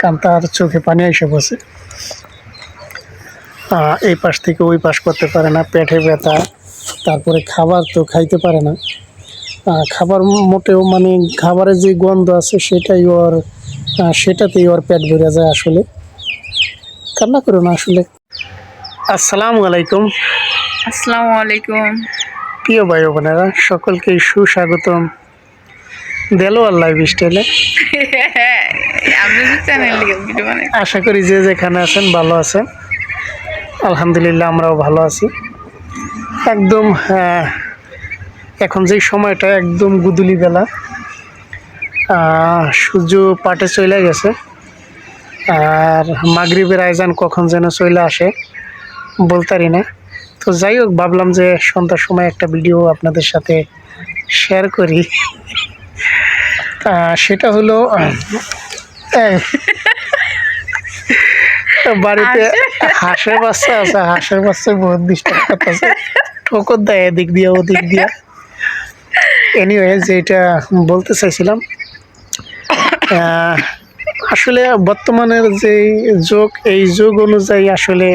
কান্তার চোখে পানি এসে বসে। এই পাশ থেকে ওই পাশ করতে পারে না পেটে ব্যথা তারপরে খাবার তো খাইতে পারে না। খাবার মোটেও মানে খাবারের যে গন্ধ আছে সেটাই ওর সেটাতেই ওর পেট ভরে যায় আসলে। কান্না করো না আসলে। আসসালামু আলাইকুম। আসসালামু আলাইকুম। প্রিয় ভাই ও বোনেরা সকলকে সুস্বাগতম। স্টাইলে চ্যানেল ভিডিও বানাই। আশা করি যে যেখানে আছেন ভালো আছেন। আলহামদুলিল্লাহ আমরাও ভালো আছি। একদম এখন যে সময়টা একদম গুদুলি বেলা সূর্য পাটে চলে গেছে। আর মাগরিবের আয়োজন কখন যেন চলে আসে বলতারি না। তো যাই হোক ভাবলাম যে সন্ধ্যার সময় একটা ভিডিও আপনাদের সাথে শেয়ার করি। সেটা হলো বাড়িতে হাঁসের বাচ্চা আছে হাঁসের বাচ্চা বহুত ডিস্টার্ব করতেছে। ঠোকর দেয় এদিক দিয়ে ওদিক দিয়ে। এনিওয়ে যেটা বলতে চাইছিলাম আসলে বর্তমানের যে যুগ এই যুগ অনুযায়ী আসলে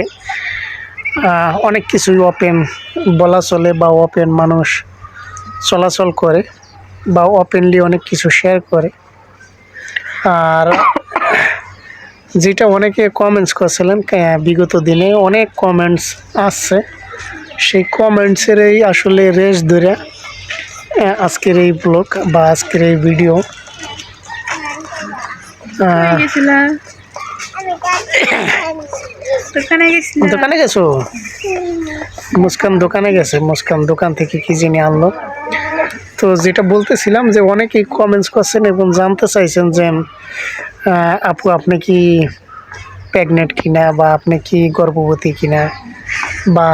অনেক কিছুই ওপেন বলা চলে বা ওপেন মানুষ চলাচল করে। বা ওপেনলি অনেক কিছু শেয়ার করে। আর যেটা অনেকে কমেন্টস করছিলেন বিগত দিনে অনেক কমেন্টস আসছে। সেই কমেন্টসের এই আসলে রেস ধরে আজকের এই ব্লগ বা আজকের এই ভিডিও দোকানে গেছো? মুস্কান দোকানে গেছে। মুস্কান দোকান থেকে কি জিনি আনলো? তো যেটা বলতেছিলাম যে অনেকেই কমেন্টস করছেন এবং জানতে চাইছেন যে আপু, আপনি কি প্রেগনেন্ট কিনা বা আপনি কি গর্ভবতী কিনা বা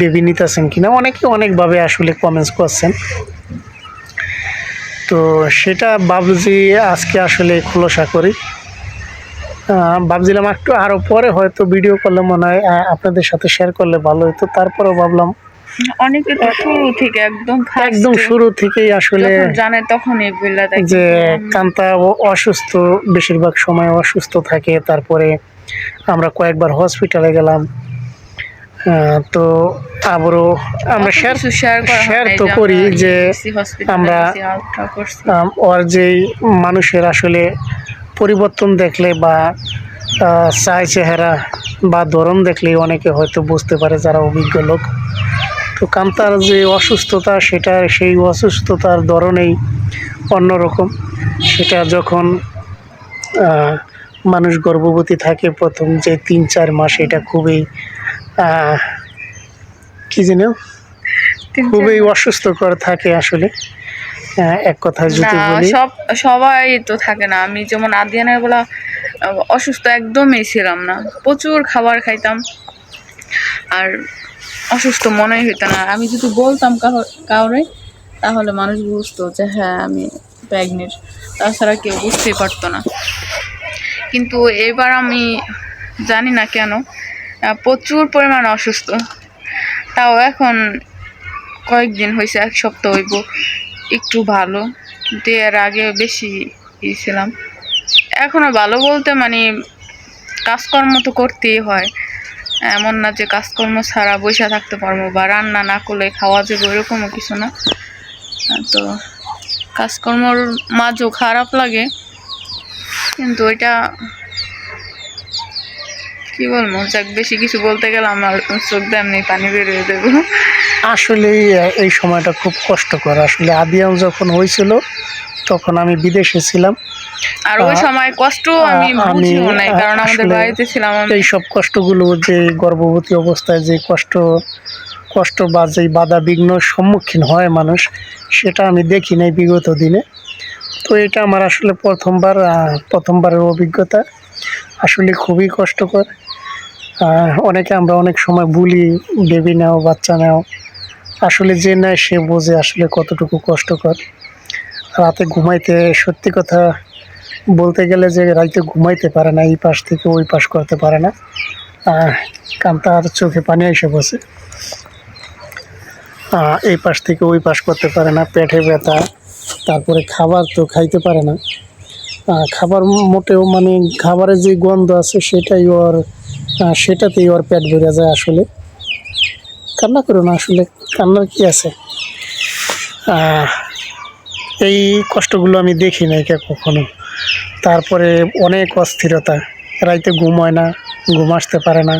বেবি নিতেছেন কিনা? অনেকে অনেকভাবে আসলে কমেন্টস করছেন। তো সেটা ভাবছি আজকে আসলে খোলসা করি। ভাবছিলাম একটু আরও পরে হয়তো ভিডিও করলে মনে হয় আপনাদের সাথে শেয়ার করলে ভালো হতো তারপরেও ভাবলাম অনেকে তো শুরু থেকে একদম একদম শুরু থেকেই আসলে জানে দেখি যে কান্তা অসুস্থ বেশিরভাগ সময় অসুস্থ থাকে তারপরে আমরা কয়েকবার হসপিটালে গেলাম। তো আবারও আমরা শেয়ার শেয়ার তো করি যে আমরা- ওর যেই মানুষের আসলে পরিবর্তন দেখলে বা চাই চেহারা বা ধরন দেখলে অনেকে হয়তো বুঝতে পারে যারা অভিজ্ঞ লোক। তো কান্তার যে অসুস্থতা সেটা সেই অসুস্থতার ধরনেই অন্যরকম। সেটা যখন মানুষ গর্ভবতী থাকে প্রথম যে তিন চার মাস এটা খুবই কি যেন? খুবই অসুস্থকর থাকে আসলে। আহ, এক কথায় যদি বলি। সব সবাই তো থাকে না। আমি যেমন আদিয়ানের বেলা অসুস্থ একদমই ছিলাম না। প্রচুর খাবার খাইতাম। আর অসুস্থ মনেই হইতো না। আমি যদি বলতাম কাউরে, তাহলে মানুষ বুঝতো যে হ্যাঁ আমি প্রেগনেন্ট। তাছাড়া কেউ বুঝতেই পারতো না। কিন্তু এবার আমি জানি না কেন প্রচুর পরিমাণে অসুস্থ। তাও এখন কয়েকদিন হয়েছে এক সপ্তাহ হইব, একটু ভালো। এর আগে বেশি ছিলাম। এখনও ভালো বলতে মানে কাজকর্ম তো করতেই হয়। এমন না যে কাজকর্ম ছাড়া বসে থাকতে পারব বা রান্না না করলে খাওয়া যাবে ওইরকমও কিছু না। তো কাজকর্মর মাঝেও খারাপ লাগে। কিন্তু ওইটা কি বলব যাক বেশি কিছু বলতে গেলে আমার চোখ দিয়ে এমনি পানি বেরিয়ে দেবো। আসলেই আহ, এই সময়টা খুব কষ্টকর। আসলে আদিয়াম যখন হয়েছিল তখন আমি বিদেশে ছিলাম। আর ওই সময় কষ্ট আমি আমি, বুঝিও নাই কারণ আমাদের বাড়িতে ছিলাম এই সব কষ্টগুলো যে গর্ভবতী অবস্থায় যে কষ্ট কষ্ট বা যে বাধা বিঘ্ন সম্মুখীন হয় মানুষ সেটা আমি দেখি নাই বিগত দিনে। তো এটা আমার আসলে প্রথমবার প্রথমবারের অভিজ্ঞতা। আসলে খুবই কষ্টকর। অনেকে আমরা অনেক সময় বলি বেবি নাও বাচ্চা নাও। আসলে যে নেয় সে বোঝে আসলে কতটুকু কষ্টকর। রাতে ঘুমাইতে, সত্যি কথা বলতে গেলে যে রাইতে ঘুমাইতে পারে না, এই পাশ থেকে ওই পাশ করতে পারে না। কান্তার চোখে পানি এসে বসে এই পাশ থেকে ওই পাশ করতে পারে না, পেটে ব্যথা, তারপরে খাবার তো খাইতে পারে না। খাবার মোটেও মানে খাবারের যে গন্ধ আছে সেটাই ওর সেটাতেই ওর পেট ভরে যায় আসলে। কান্না করো না আসলে, কান্নার কি আছে? এই কষ্টগুলো আমি দেখি নাই কে কখনো। তারপরে অনেক অস্থিরতা। রাইতে ঘুম হয় না ঘুম আসতে পারে না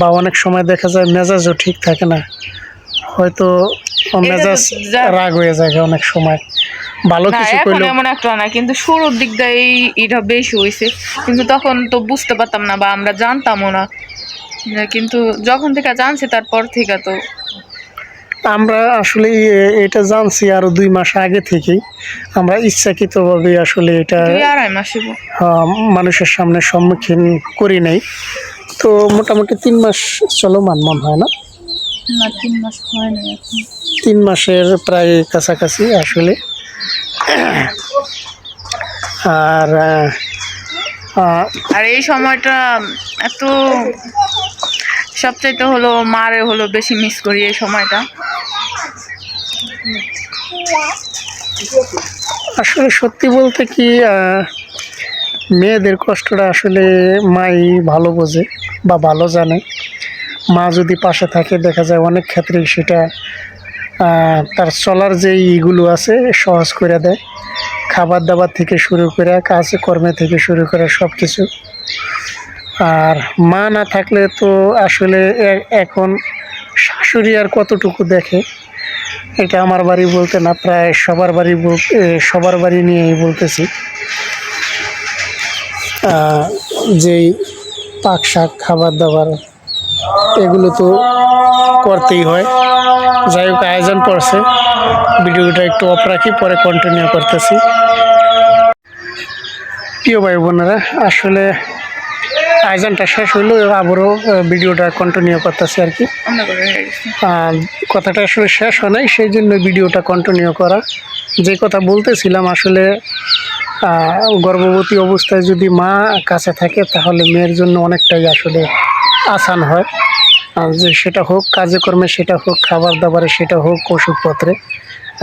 বা অনেক সময় দেখা যায় মেজাজও ঠিক থাকে না। হয়তো মেজাজ রাগ হয়ে যায় অনেক সময়। ভালো না কিছু এখন এমন একটা না কিন্তু শুরুর দিক দিয়ে এই এটা বেশি হয়েছে কিন্তু তখন তো বুঝতে পারতাম না বা আমরা জানতামও না। কিন্তু যখন থেকে জানছি তারপর থেকে তো আমরা আসলে এটা জানছি আরও দুই মাস আগে থেকেই। আমরা ইচ্ছাকৃতভাবে আসলে এটা মানুষের সামনে সম্মুখীন করি নাই। তো মোটামুটি তিন মাস চলমান মনে হয় না? তিন হয় না তিন মাসের প্রায় কাছাকাছি আসলে। আর আর এই সময়টা এত সবচাইতে হলো মারে হলো বেশি মিস করি এই সময়টা। আসলে সত্যি বলতে কি মেয়েদের কষ্টটা আসলে মাই ভালো বোঝে বা ভালো জানে। মা যদি পাশে থাকে, দেখা যায় অনেক ক্ষেত্রেই সেটা তার চলার যে ইগুলো আছে, সহজ করে দেয়। খাবার দাবার থেকে শুরু করে, কাজ কর্মে থেকে শুরু করে সব কিছু আর মা না থাকলে তো আসলে এখন শাশুড়ি আর কতটুকু দেখে? এটা আমার বাড়ি বলতে না, প্রায় সবার বাড়ি বল- সবার বাড়ি নিয়েই বলতেছি। যেই পাক শাক, খাবার দাবার, এগুলো তো করতেই হয়। যাই হোক, আয়োজন করছে। ভিডিওটা একটু অফ রাখি, পরে কন্টিনিউ করতেছি। প্রিয় ভাই বোনেরা আসলে আয়োজনটা শেষ হইল আবারও ভিডিওটা কন্টিনিউ করতেছি আর কি। কথাটা আসলে শেষ হয় নাই সেই জন্য ভিডিওটা কন্টিনিউ করা। যে কথা বলতেছিলাম আসলে গর্ভবতী অবস্থায় যদি মা কাছে থাকে তাহলে মেয়ের জন্য অনেকটাই আসলে আসান হয়। যে সেটা হোক কাজকর্মে সেটা হোক খাবার দাবারে সেটা হোক ওষুধপত্রে।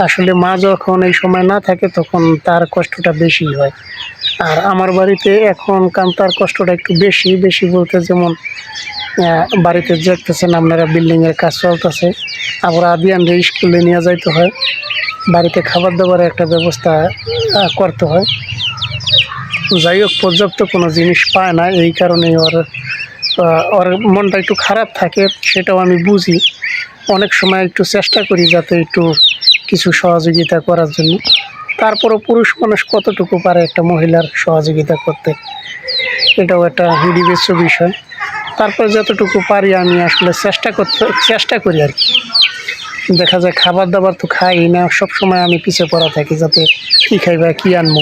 আসলে মা যখন এই সময় না থাকে তখন তার কষ্টটা বেশি হয়। আর আমার বাড়িতে এখন কান্তার কষ্টটা একটু বেশি বেশি বলতে যেমন বাড়িতে দেখতেছেন আপনারা বিল্ডিংয়ের কাজ চলতেছে, আবার আদিয়ানরে স্কুলে নিয়ে যাইতে হয়। বাড়িতে খাবার দাবারের একটা ব্যবস্থা করতে হয়। যাই হোক, পর্যাপ্ত কোনো জিনিস পায় না, এই কারণে ওর ওর মনটা একটু খারাপ থাকে, সেটাও আমি বুঝি। অনেক সময় একটু চেষ্টা করি যাতে একটু কিছু সহযোগিতা করার জন্য। তারপরও পুরুষ মানুষ কতটুকু পারে একটা মহিলার সহযোগিতা করতে? এটাও একটা বিবেচ্য বিষয়। তারপর যতটুকু পারি আমি আসলে চেষ্টা করতে, চেষ্টা করি আর কি। দেখা যায় খাবার দাবার তো খাই না সব সময় আমি পিছিয়ে পড়া থাকি যাতে কী খাইবা, কী আনব।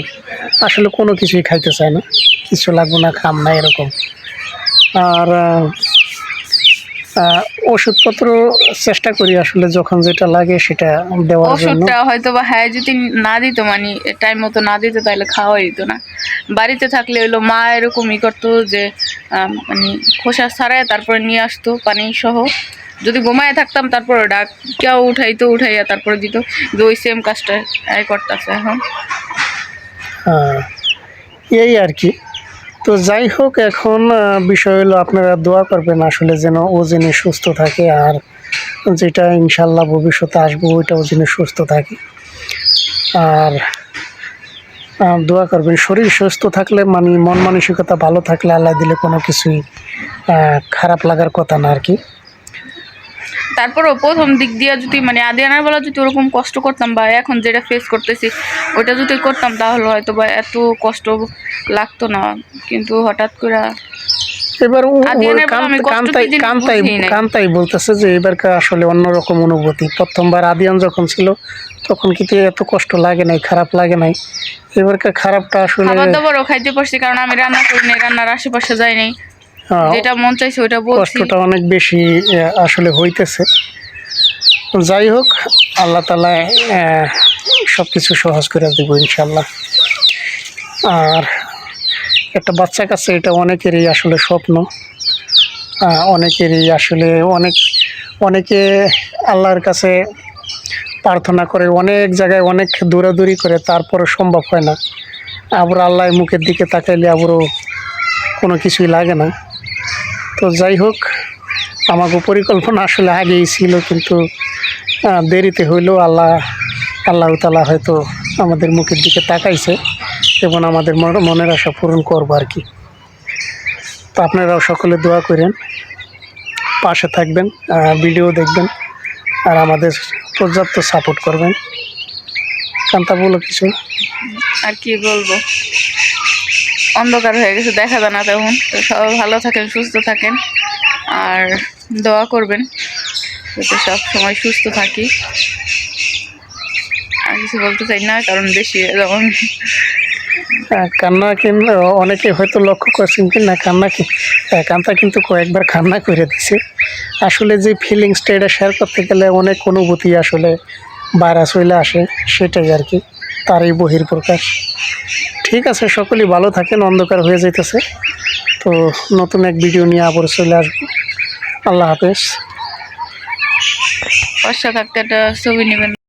আসলে কোনো কিছুই খাইতে চায় না। কিছু লাগবো না, খাম না, এরকম। আর ওষুধপত্র চেষ্টা করি আসলে যখন যেটা লাগে সেটা দেওয়ার জন্য। ওষুধটা হয়তো বা হ্যাঁ যদি না দিত মানে টাইম মতো না দিত তাহলে খাওয়াই দিত না। বাড়িতে থাকলে হলো মা এরকমই করতো যে মানে খোসা ছাড়ায় তারপরে নিয়ে আসতো পানি সহ যদি ঘুমায় থাকতাম তারপরে ডাক কেউ উঠাইতো উঠাইয়া তারপরে দিত। যে ওই সেম কাজটা করতেছে এখন। এই আর কি। তো যাই হোক, এখন বিষয় হলো আপনারা দোয়া করবেন আসলে যেন ও যেন সুস্থ থাকে আর যেটা ইনশাল্লাহ ভবিষ্যতে আসব ওইটা ও যেন সুস্থ থাকে। আর দোয়া করবেন, শরীর সুস্থ থাকলে মানে মন মানসিকতা ভালো থাকলে আল্লাহ দিলে কোনো কিছুই খারাপ লাগার কথা না আর কি। তারপরেও প্রথম দিক দিয়ে যদি মানে আদিয়ানার বেলা যদি ওরকম কষ্ট করতাম বা এখন যেটা ফেস করতেছি ওটা যদি করতাম তাহলে হয়তো বা এত কষ্ট লাগতো না। কিন্তু হঠাৎ করে এবার কান্তাই বলতেছে যে এবারকার আসলে অন্যরকম অনুভূতি। প্রথমবার আদিয়ান যখন ছিল তখন কিন্তু এত কষ্ট লাগে নাই খারাপ লাগে নাই। এবারকার খারাপটা আসলে খাবার দাবারও খাইতে পারছি কারণ আমি রান্না করি নাই রান্নার আশেপাশে যাই নাই। যেটা মন চাইছে ওইটা বলছি। কষ্টটা অনেক বেশি আসলে হইতেছে। যাই হোক আল্লাহ তালা সব কিছু সহজ করে দেবো ইনশাল্লাহ আর একটা বাচ্চা কাছে এটা অনেকেরই আসলে স্বপ্ন। অনেকেরই আসলে অনেক অনেকে আল্লাহর কাছে প্রার্থনা করে অনেক জায়গায় অনেক দৌড়াদৌড়ি করে তারপরে সম্ভব হয় না। আবার আল্লাহ মুখের দিকে তাকাইলে আবারও কোনো কিছুই লাগে না। তো যাই হোক আমাকে পরিকল্পনা আসলে আগেই ছিল, কিন্তু দেরিতে হইলেও আল্লাহ আল্লাহ তালা হয়তো আমাদের মুখের দিকে তাকাইছে এবং আমাদের মন- মনের আশা পূরণ করব আর কি। তো আপনারাও সকলে দোয়া করেন, পাশে থাকবেন ভিডিও দেখবেন, আর আমাদের পর্যাপ্ত সাপোর্ট করবেন। কান্তা বলো কিছু? আর কি বলব? অন্ধকার হয়ে গেছে দেখা যায় না তেমন। তো সবাই ভালো থাকেন সুস্থ থাকেন আর দোয়া করবেন যাতে সব সময় সুস্থ থাকি। আর কিছু বলতে চাই না কারণ বেশি যেমন কান্না কিন্তু অনেকে হয়তো লক্ষ্য করছেন কি না কান্না কি? আহ, কান্তা কিন্তু কয়েকবার কান্না করে দিছে। আসলে যে ফিলিংসটা এটা শেয়ার করতে গেলে অনেক অনুভূতি আসলে বাইরে চলে আসে সেটাই আর কি। তারই বহির প্রকাশ ঠিক আছে, সকলেই ভালো থাকেন, অন্ধকার হয়ে যেতেছে তো নতুন এক ভিডিও নিয়ে আবার চলে আসব। আল্লাহ হাফেজ। থাকতে একটা ছবি নেবেন।